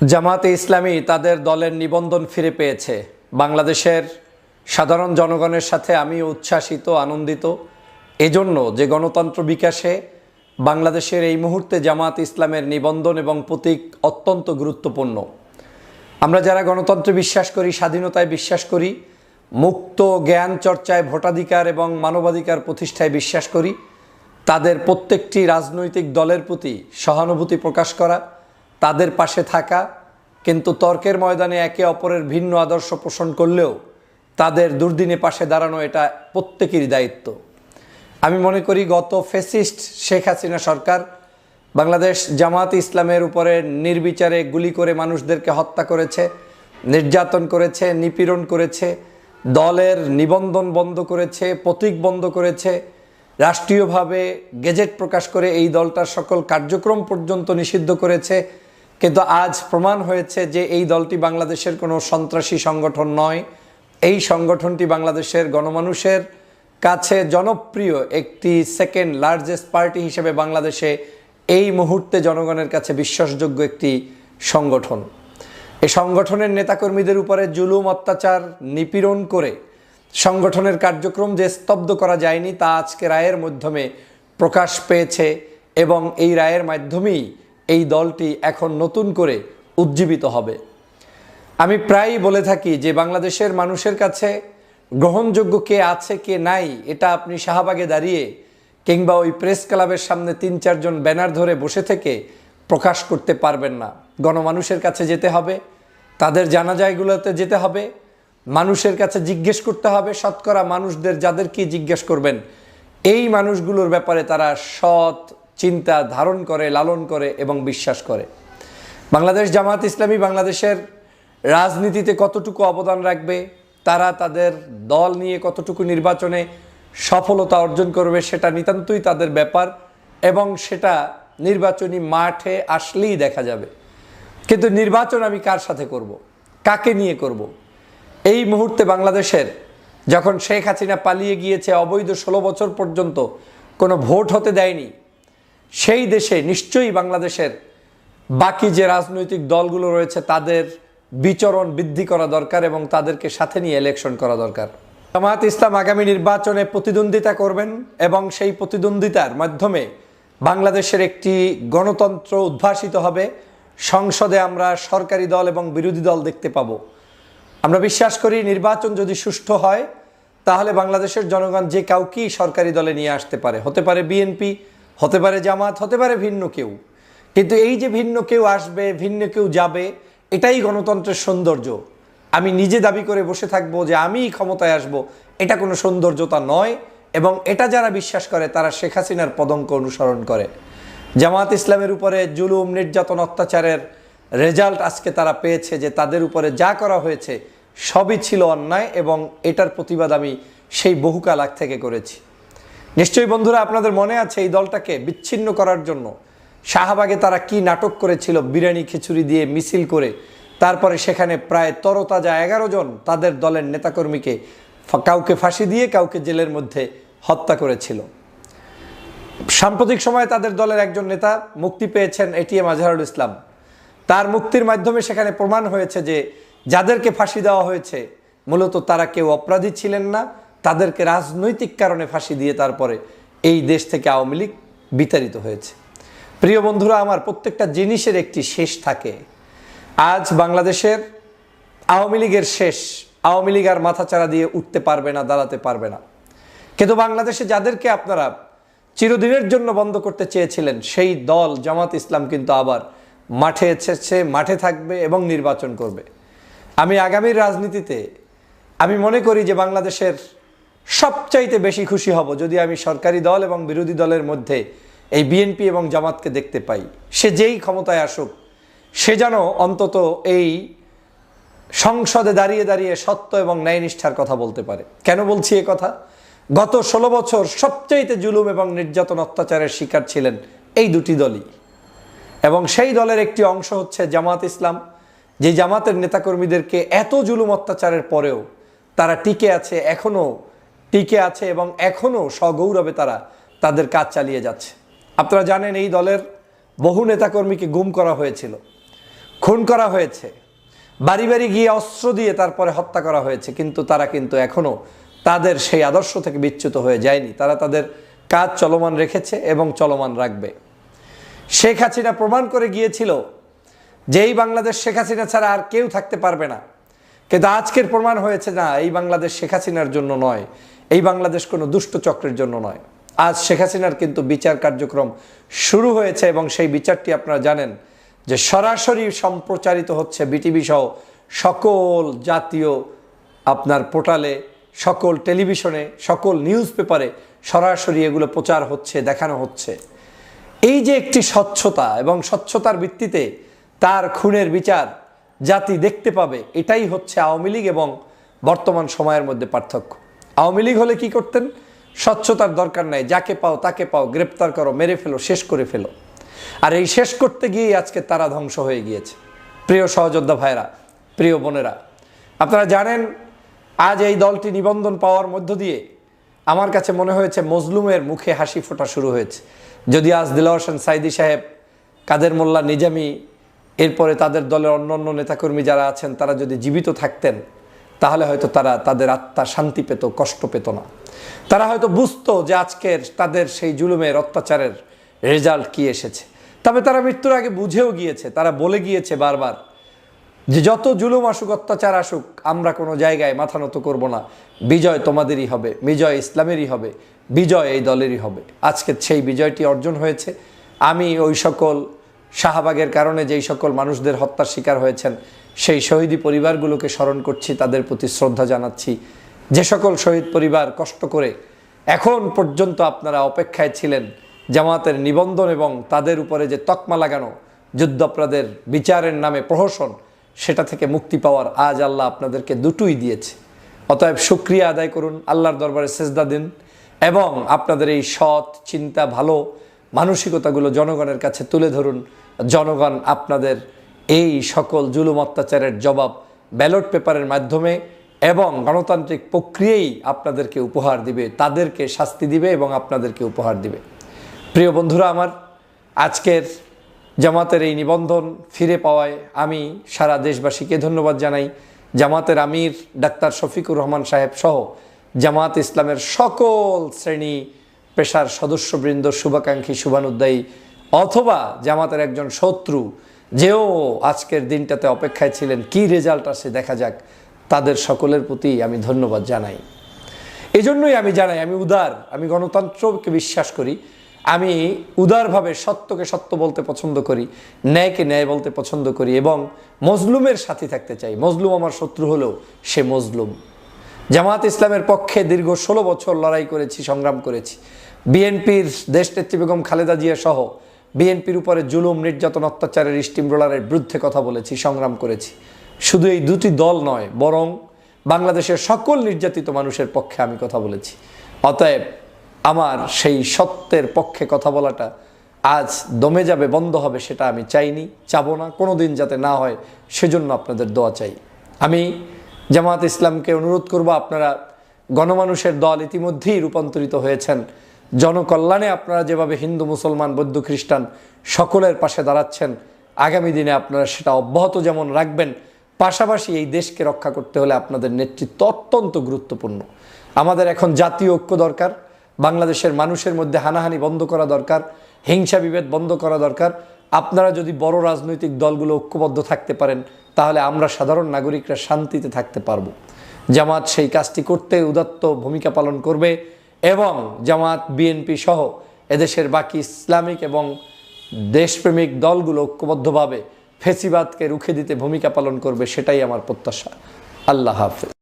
জামাতে ইসলামী তাদের দলের নিবন্ধন ফিরে পেয়েছে। বাংলাদেশের সাধারণ জনগণের সাথে আমি উচ্ছ্বাসিত, আনন্দিত। এজন্য যে গণতন্ত্র বিকাশে বাংলাদেশের এই মুহূর্তে জামাত ইসলামের নিবন্ধন এবং প্রতীক অত্যন্ত গুরুত্বপূর্ণ। আমরা যারা গণতন্ত্রে বিশ্বাস করি, স্বাধীনতায় বিশ্বাস করি, মুক্ত জ্ঞান চর্চায় ভোটাধিকার এবং মানবাধিকার প্রতিষ্ঠায় বিশ্বাস করি, তাদের প্রত্যেকটি রাজনৈতিক দলের প্রতি সহানুভূতি প্রকাশ করা তাদের পাশে থাকা, কিন্তু তর্কের ময়দানে একে অপরের ভিন্ন আদর্শ পোষণ করলেও তাদের দুর্দিনে পাশে দাঁড়ানো এটা প্রত্যেকেরই দায়িত্ব। আমি মনে করি গত ফেসিস্ট শেখ হাসিনা সরকার বাংলাদেশ জামাত ইসলামের উপরে নির্বিচারে গুলি করে মানুষদেরকে হত্যা করেছে, নির্যাতন করেছে, নিপীড়ন করেছে, দলের নিবন্ধন বন্ধ করেছে, প্রতীক বন্ধ করেছে, রাষ্ট্রীয়ভাবে গেজেট প্রকাশ করে এই দলটার সকল কার্যক্রম পর্যন্ত নিষিদ্ধ করেছে কিন্তু আজ প্রমাণ হয়েছে যে এই দলটি বাংলাদেশের কোনো সন্ত্রাসী সংগঠন নয়। এই সংগঠনটি বাংলাদেশের গণমানুষের কাছে জনপ্রিয়, একটি সেকেন্ড লার্জেস্ট পার্টি হিসেবে বাংলাদেশে এই মুহূর্তে জনগণের কাছে বিশ্বাসযোগ্য একটি সংগঠন। এই সংগঠনের নেতাকর্মীদের উপরে জুলুম, অত্যাচার, নিপীড়ন করে সংগঠনের কার্যক্রম যে স্তব্ধ করা যায়নি, তা আজকে রায়ের মাধ্যমে প্রকাশ পেয়েছে এবং এই রায়ের মাধ্যমেই এই দলটি এখন নতুন করে উজ্জীবিত হবে। আমি প্রায়ই বলে থাকি যে বাংলাদেশের মানুষের কাছে গ্রহণযোগ্য কে আছে, কে নাই, এটা আপনি শাহবাগে দাঁড়িয়ে কিংবা ওই প্রেস ক্লাবের সামনে তিন চারজন ব্যানার ধরে বসে থেকে প্রকাশ করতে পারবেন না। গণমানুষের কাছে যেতে হবে, তাদের জানাজায়গুলোতে যেতে হবে, মানুষের কাছে জিজ্ঞেস করতে হবে, শতকরা মানুষদের যাদের কি জিজ্ঞেস করবেন। এই মানুষগুলোর ব্যাপারে তারা সৎ চিন্তা ধারণ করে, লালন করে এবং বিশ্বাস করে বাংলাদেশ জামাত ইসলামী বাংলাদেশের রাজনীতিতে কতটুকু অবদান রাখবে, তারা তাদের দল নিয়ে কতটুকু নির্বাচনে সফলতা অর্জন করবে সেটা নিতান্তই তাদের ব্যাপার এবং সেটা নির্বাচনী মাঠে আসলেই দেখা যাবে কিন্তু নির্বাচন আমি কার সাথে করব। কাকে নিয়ে করব। এই মুহূর্তে বাংলাদেশের যখন শেখ হাসিনা পালিয়ে গিয়েছে, অবৈধ ষোলো বছর পর্যন্ত কোনো ভোট হতে দেয়নি সেই দেশে নিশ্চয়ই বাংলাদেশের বাকি যে রাজনৈতিক দলগুলো রয়েছে, তাদের বিচরণ বৃদ্ধি করা দরকার এবং তাদেরকে সাথে নিয়ে ইলেকশন করা দরকার। জামায়াত ইসলাম আগামী নির্বাচনে প্রতিদ্বন্দ্বিতা করবেন এবং সেই প্রতিদ্বন্দ্বিতার মাধ্যমে বাংলাদেশের একটি গণতন্ত্র উদ্ভাসিত হবে। সংসদে আমরা সরকারি দল এবং বিরোধী দল দেখতে পাবো। আমরা বিশ্বাস করি, নির্বাচন যদি সুষ্ঠু হয়, তাহলে বাংলাদেশের জনগণ যে কাউকেই সরকারি দলে নিয়ে আসতে পারে। হতে পারে বিএনপি হতে পারে জামাত, হতে পারে ভিন্ন কেউ। কিন্তু এই যে ভিন্ন কেউ আসবে, ভিন্ন কেউ যাবে, এটাই গণতন্ত্রের সৌন্দর্য। আমি নিজে দাবি করে বসে থাকব যে আমিই ক্ষমতায় আসব, এটা কোনো সৌন্দর্যতা নয় এবং এটা যারা বিশ্বাস করে, তারা শেখ হাসিনার পদঙ্ক অনুসরণ করে। জামাত ইসলামের উপরে জুলুম, নির্যাতন, অত্যাচারের রেজাল্ট আজকে তারা পেয়েছে যে তাদের উপরে যা করা হয়েছে, সবই ছিল অন্যায় এবং এটার প্রতিবাদ আমি সেই বহুকাল আগ থেকে করেছি। নিশ্চয়ই বন্ধুরা আপনাদের মনে আছে এই দলটাকে বিচ্ছিন্ন করার জন্য। শাহবাগে তারা কি নাটক করেছিল, বিরিয়ানি, খিচুড়ি দিয়ে মিছিল করে, তারপরে সেখানে প্রায় তরতাজা এগারো জন তাদের দলের নেতাকর্মীকে কাউকে ফাঁসি দিয়ে কাউকে জেলের মধ্যে হত্যা করেছিল। সাম্প্রতিক সময়ে তাদের দলের একজন নেতা মুক্তি পেয়েছেন এটিএম আজহারুল ইসলাম। তার মুক্তির মাধ্যমে সেখানে প্রমাণ হয়েছে যে যাদেরকে ফাঁসি দেওয়া হয়েছে, মূলত তারা কেউ অপরাধী ছিলেন না তাদেরকে রাজনৈতিক কারণে ফাঁসি দিয়ে তারপরে এই দেশ থেকে আওয়ামী লীগ বিতাড়িত হয়েছে। প্রিয় বন্ধুরা, আমার প্রত্যেকটা জিনিসের একটি শেষ থাকে। আজ বাংলাদেশের আওয়ামী লীগের শেষ, আওয়ামী লীগ আর মাথাচাড়া দিয়ে উঠতে পারবে না, দাঁড়াতে পারবে না। কিন্তু বাংলাদেশে যাদেরকে আপনারা চিরদিনের জন্য বন্ধ করতে চেয়েছিলেন, সেই দল জামাত ইসলাম কিন্তু আবার মাঠে এসেছে, মাঠে থাকবে এবং নির্বাচন করবে। আমি আগামীর রাজনীতিতে আমি মনে করি যে বাংলাদেশের সবচাইতে বেশি খুশি হব যদি আমি সরকারি দল এবং বিরোধী দলের মধ্যে এই বিএনপি এবং জামাতকে দেখতে পাই। সে যেই ক্ষমতায় আসুক, সে যেন অন্তত এই সংসদে দাঁড়িয়ে দাঁড়িয়ে সত্য এবং ন্যায়নিষ্ঠার কথা বলতে পারে। কেন বলছি এ কথা? গত ষোলো বছর সবচাইতে জুলুম এবং নির্যাতন অত্যাচারের শিকার ছিলেন এই দুটি দলই। এবং সেই দলের একটি অংশ হচ্ছে জামাত ইসলাম, যে জামাতের নেতাকর্মীদেরকে এত জুলুম অত্যাচারের পরেও তারা টিকে আছে, এখনও টিকে আছে এবং এখনও সগৌরবে তারা তাদের কাজ চালিয়ে যাচ্ছে। আপনারা জানেন এই দলের বহু নেতাকর্মীকে গুম করা হয়েছিল, খুন করা হয়েছে, বাড়ি বাড়ি গিয়ে অস্ত্র দিয়ে তারপরে হত্যা করা হয়েছে, কিন্তু তারা কিন্তু এখনও তাদের সেই আদর্শ থেকে বিচ্যুত হয়ে যায়নি। তারা তাদের কাজ চলমান রেখেছে এবং চলমান রাখবে। শেখ হাসিনা প্রমাণ করে গিয়েছিল যে এই বাংলাদেশ শেখ হাসিনা ছাড়া আর কেউ থাকতে পারবে না। কিন্তু আজকের প্রমাণ হয়েছে না, এই বাংলাদেশ শেখ হাসিনার জন্য নয়, এই বাংলাদেশ কোনো দুষ্ট চক্রের জন্য নয়। আজ শেখ হাসিনার কিন্তু বিচার কার্যক্রম শুরু হয়েছে এবং সেই বিচারটি আপনারা জানেন যে সরাসরি সম্প্রচারিত হচ্ছে বিটিভি সহ সকল জাতীয় আপনার পোর্টালে, সকল টেলিভিশনে, সকল নিউজ পেপারে সরাসরি এগুলো প্রচার হচ্ছে, দেখানো হচ্ছে। এই যে একটি স্বচ্ছতা এবং স্বচ্ছতার ভিত্তিতে তার খুনের বিচার জাতি দেখতে পাবে। এটাই হচ্ছে আওয়ামী লীগ এবং বর্তমান সময়ের মধ্যে পার্থক্য। আওয়ামী লীগ হলে কি করতেন? স্বচ্ছতার দরকার নাই, যাকে পাও তাকে পাও, গ্রেপ্তার করো, মেরে ফেলো, শেষ করে ফেলো। আর এই শেষ করতে গিয়েই আজকে তারা ধ্বংস হয়ে গিয়েছে। প্রিয় সহযোদ্ধা ভাইরা, প্রিয় বোনেরা, আপনারা জানেন, আজ এই দলটি নিবন্ধন পাওয়ার মধ্য দিয়ে আমার কাছে মনে হয়েছে মজলুমের মুখে হাসি ফোটা শুরু হয়েছে। যদি আজ দিলা হোসেন সাইদি সাহেব, কাদের মোল্লা নিজামি এরপরে তাদের দলের অন্য অন্য নেতাকর্মী যারা আছেন, তারা যদি জীবিত থাকতেন, তাহলে হয়তো তারা তাদের আত্মা শান্তি পেত, কষ্ট পেত না। তারা হয়তো বুঝতো যে আজকের তাদের সেই জুলুমের অত্যাচারের রেজাল্ট কি এসেছে। তবে তারা মৃত্যুর আগে বুঝেও গিয়েছে, তারা বলে গিয়েছে বারবার যে যত জুলুম আসুক, অত্যাচার আসুক, আমরা কোনো জায়গায় মাথা নত করব না। বিজয় তোমাদেরই হবে, বিজয় ইসলামেরই হবে, বিজয় এই দলেরই হবে। আজকে সেই বিজয়টি অর্জন হয়েছে। আমি ওই সকল শাহবাগের কারণে যেই সকল মানুষদের হত্যার শিকার হয়েছেন, সেই শহীদি পরিবারগুলোকে স্মরণ করছি, তাদের প্রতি শ্রদ্ধা জানাচ্ছি। যে সকল শহীদ পরিবার কষ্ট করে এখন পর্যন্ত আপনারা অপেক্ষায় ছিলেন, জামাতের নিবন্ধন এবং তাদের উপরে যে তকমা লাগানো, যুদ্ধাপরাধের বিচারের নামে প্রহসন, সেটা থেকে মুক্তি পাওয়ার আজ আল্লাহ আপনাদেরকে দুটোই দিয়েছে। অতএব সুক্রিয়া আদায় করুন, আল্লাহর দরবারে সেজদা দিন এবং আপনাদের এই সৎ, চিন্তা, ভালো মানসিকতাগুলো জনগণের কাছে তুলে ধরুন। জনগণ আপনাদের এই সকল জুলুম অত্যাচারের জবাব ব্যালট পেপারের মাধ্যমে এবং গণতান্ত্রিক প্রক্রিয়াই আপনাদেরকে উপহার দিবে, তাদেরকে শাস্তি দিবে এবং আপনাদেরকে উপহার দিবে। প্রিয় বন্ধুরা আমার, আজকের জামাতের এই নিবন্ধন ফিরে পাওয়ায় আমি সারা দেশবাসীকে ধন্যবাদ জানাই। জামাতের আমির ডাক্তার শফিকুর রহমান সাহেব সহ জামাত ইসলামের সকল শ্রেণি পেশার সদস্যবৃন্দ শুভাকাঙ্ক্ষী শুভানুদ্দায়ী অথবা জামাতের একজন শত্রু, যেও আজকের দিনটাতে অপেক্ষায় ছিলেন, কি রেজাল্ট আসে দেখা যাক। তাদের সকলের প্রতি আমি ধন্যবাদ জানাই। এই জন্যই আমি জানাই, আমি উদার, আমি গণতন্ত্রকে বিশ্বাস করি, আমি উদারভাবে সত্যকে সত্য বলতে পছন্দ করি, ন্যায়কে ন্যায় বলতে পছন্দ করি এবং মজলুমের সাথে থাকতে চাই। মজলুম আমার শত্রু হলেও সে মজলুম। জামাত ইসলামের পক্ষে দীর্ঘ ষোলো বছর লড়াই করেছি, সংগ্রাম করেছি। বিএনপির দেশনেত্রী বেগম খালেদা জিয়া সহ বিএনপির উপরে জুলুম, নির্যাতন, অত্যাচারের স্টিম রোলারের বিরুদ্ধে কথা বলেছি, সংগ্রাম করেছি। শুধু এই দুটি দল নয়, বরং বাংলাদেশের সকল নির্যাতিত মানুষের পক্ষে আমি কথা বলেছি। অতএব আমার সেই সত্যের পক্ষে কথা বলাটা আজ দমে যাবে, বন্ধ হবে সেটা আমি চাইনি, চাবো না কোনো দিন যাতে না হয়, সেজন্য আপনাদের দোয়া চাই। আমি জামাত ইসলামকে অনুরোধ করব, আপনারা গণমানুষের দল ইতিমধ্যেই রূপান্তরিত হয়েছেন। জনকল্যাণে আপনারা যেভাবে হিন্দু, মুসলমান, বৌদ্ধ, খ্রিস্টান সকলের পাশে দাঁড়াচ্ছেন, আগামী দিনে আপনারা সেটা অব্যাহত যেমন রাখবেন, পাশাপাশি এই দেশকে রক্ষা করতে হলে আপনাদের নেতৃত্ব অত্যন্ত গুরুত্বপূর্ণ। আমাদের এখন জাতীয় ঐক্য দরকার, বাংলাদেশের মানুষের মধ্যে হানাহানি বন্ধ করা দরকার, হিংসা বিভেদ বন্ধ করা দরকার। আপনারা যদি বড় রাজনৈতিক দলগুলো ঐক্যবদ্ধ থাকতে পারেন, তাহলে আমরা সাধারণ নাগরিকরা শান্তিতে থাকতে পারব। জামাত সেই কাজটি করতে উদাত্ত ভূমিকা পালন করবে। এবং জামাত বিএনপি সহ এদেশের বাকি ইসলামিক এবং দেশপ্রেমিক দলগুলো ঐক্যবদ্ধভাবে ফেসিবাদকে রুখে দিতে ভূমিকা পালন করবে, সেটাই আমার প্রত্যাশা। আল্লাহ হাফেজ।